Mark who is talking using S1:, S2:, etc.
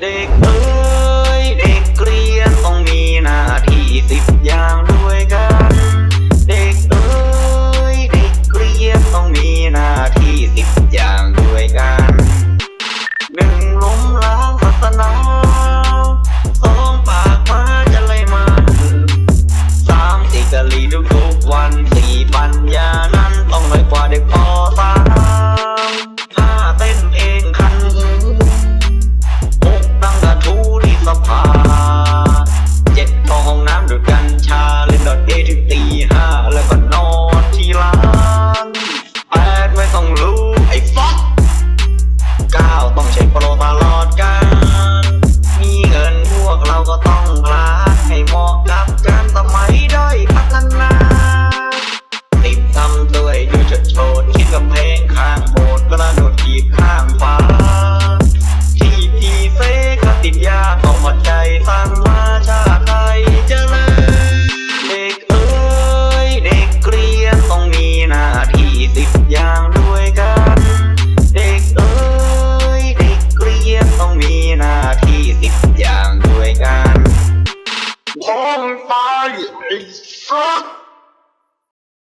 S1: เด็กเอ้ยเด็กเรียนต้องมีหน้าที่สิบอย่างด้วยกัน เด็กเอ้ยเด็กเรียนต้องมีหน้าที่สิบอย่างด้วยกันหนึ่งล้มล้างศาสนาสองปากมาจะเลยมาสามสิกะลีทุกทุกๆวันสี่ปัญญานั้นต้องน้อยกว่าเด็กปสาม ก็ต้องพลาดให้เหมาะกับการสมัยด้อยพัฒนาติดทำด้วยดูจดโชดคิดกับเพลงข้างโบสถ์กระโดดทีบข้างฟ้า ที่พี่เฟกติดยาของหัวใจสั่งมาชาติไทยเจริญเด็กเอ้ยเด็กเรียนต้องมีหน้าที่สิบอย่าง อย่